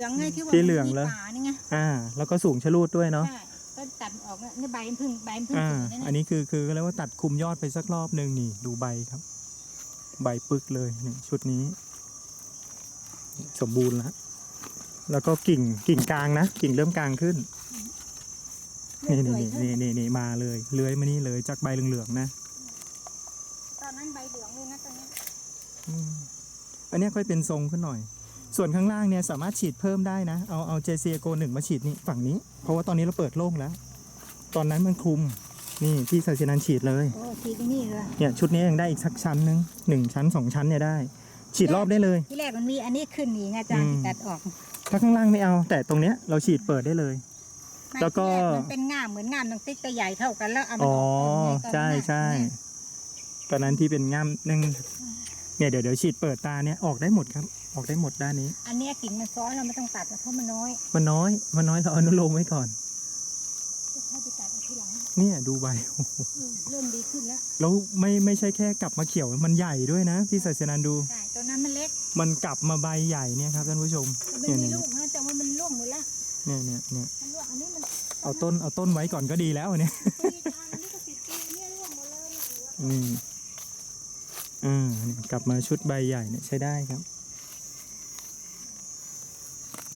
เหลืองไงที่ว่าที่เหลืองแล้ว มีป่านี่ไงอ่า แล้วก็สูงชะลูดด้วยเนาะ ใช่ก็ตัดออกเนี่ยนี่ใบมันเพึ่งใบมันเพึ่งอ่าสวยนะอันเนี่ยนี้คือคือเรียกว่าตัดคุมยอดไปสักรอบหนึ่งนี่ดูใบครับ ใบปึกเลยนี่ชุดนี้ สมบูรณ์แล้วแล้วก็กิ่งกิ่งกลางนะ กิ่งเริ่มกลางขึ้น นี่นี่สวยนี่ขึ้นี่นี่นี่มาเลยเลื้อยมานี่เลยจากใบเหลืองๆนะตอนนั้นใบเหลืองเลยนะตอนนี้อืมอันเนี้ยค่อยเป็นทรงขึ้นหน่อย ส่วนข้างล่างเนี่ยสามารถฉีดเพิ่มได้นะ เอาเอา JC Go 1มาฉีดนี่ฝั่งนี้ เพราะว่าตอนนี้เราเปิดโล่งแล้ว ตอนนั้นมันคลุม นี่ที่ศาสินันฉีดเลย โอ้ทีนี่เลยเนี่ยชุดนี้ยังได้อีกสักชั้นหนึ่งหนึ่งชั้นสองชั้นเนี่ยได้ ฉีดรอบได้เลย ที่แรกมันมีอันนี้ขึ้นนี่ไงอาจารอืย์มตัดออกถ้าข้างล่างไม่เอา แต่ตรงเนี้ยเราฉีดเปิดได้เลย ไม่แล้วก็ ที่รมันเป็นง่ามเหมือนง่ามตังติ๊กแต่ใหญ่เท่ากันแล้วเอามันอ๋อออกไงตอนนั้นใช่น่ะใช่ตอนนั้นที่เป็นง่ามนึงเนี่ยเดี๋ยวเดี๋ยวฉีดเปิดตาเนี่ยออกได้หมดครับ ออกได้หมดด้านนี้ อันเนี้ยกิ่งมันซ้อนเราไม่ต้องตัดเพราะมันน้อยมันน้อย มันน้อยเราอนุโลมไว้ก่อนถ้าไปตัดเอาทีหลังเนี่ยดูใบโอ้โหเออเริ่มดีขึ้นแล้วแล้วไม่ไม่ใช่แค่กลับมาเขียวมันใหญ่ด้วยนะพี่ศาสนันดู ใช่ตอนนั้นมันเล็กมันกลับมาใบใหญ่เนี่ยครับท่านผู้ชม มันเนี่ยมีเนี่ยลูกนะแต่ว่ามันร่วงหมดแล้วเนี่ยเนี่ยเนี่ยมันร่วงอันนี้มันเอาต้นเอาต้นไว้ก่อนก็ดีแล้วเนี่ยปีกลางอันนี้ก็สิบปีเนี่ยร่วงหมดเลยเนี่ยเหลืออืมอ่าเนี่ยกลับมาชุดใบใหญ่เนี่ยใช้ได้ครับ